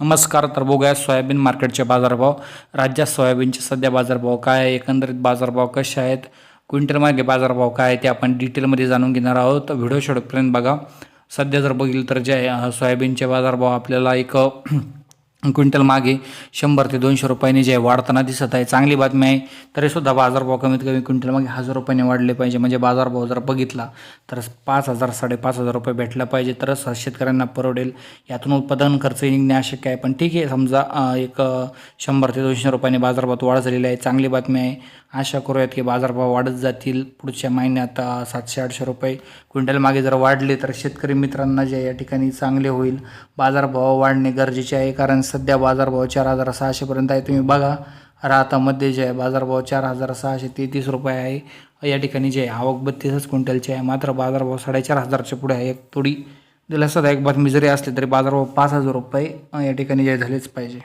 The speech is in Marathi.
नमस्कार तर बघूया सोयाबीन मार्केटचे बाजारभाव. राज्यात सोयाबीनचे सध्या बाजारभाव काय आहे? एकंदरीत बाजारभाव कसे आहेत? क्विंटल मागे बाजारभाव काय आहे? ते आपण डिटेलमध्ये जाणून घेणार आहोत. व्हिडिओ शेवटपर्यंत बघा. सध्या जर बघितलं तर जे आहे, सोयाबीनचे बाजारभाव आपल्याला एक क्विंटल मागे शंभर ते दोनशे रुपयांनी जे आहे वाढताना दिसत आहे. चांगली बातमी आहे. तरीसुद्धा बाजारभाव कमीत कमी क्विंटल मागे हजार रुपयाने वाढले पाहिजे. म्हणजे बाजारभाव जर बघितला तर पाच हजार साडेपाच हजार रुपये भेटला पाहिजे. तरच शेतकऱ्यांना परवडेल. यातून उत्पादन खर्च निघणे आवश्यक आहे. पण ठीक आहे समजा एक शंभर ते दोनशे रुपयाने बाजारभावात वाढ झालेली आहे. चांगली बातमी आहे. आशा करूयात की बाजारभाव वाढत जातील. पुढच्या महिन्यात सातशे आठशे रुपये क्विंटल मागे जर वाढले तर शेतकरी मित्रांना जे या ठिकाणी चांगले होईल. बाजारभाव वाढणे गरजेचे आहे. कारण सध्या बाजारभाव चार हजार सहाशेपर्यंत आहे. तुम्ही बघा राहतामध्ये जे आहे बाजारभाव चार हजार सहाशे तेहतीस रुपये आहे. या ठिकाणी जे आहे आवक बत्तीसच क्विंटलची आहे. मात्र बाजारभाव साडेचार हजारच्या पुढे आहे. एक थोडी दिलासादायक बातमी जरी असली तरी बाजारभाव पाच हजार रुपये या ठिकाणी जे झालेच पाहिजे.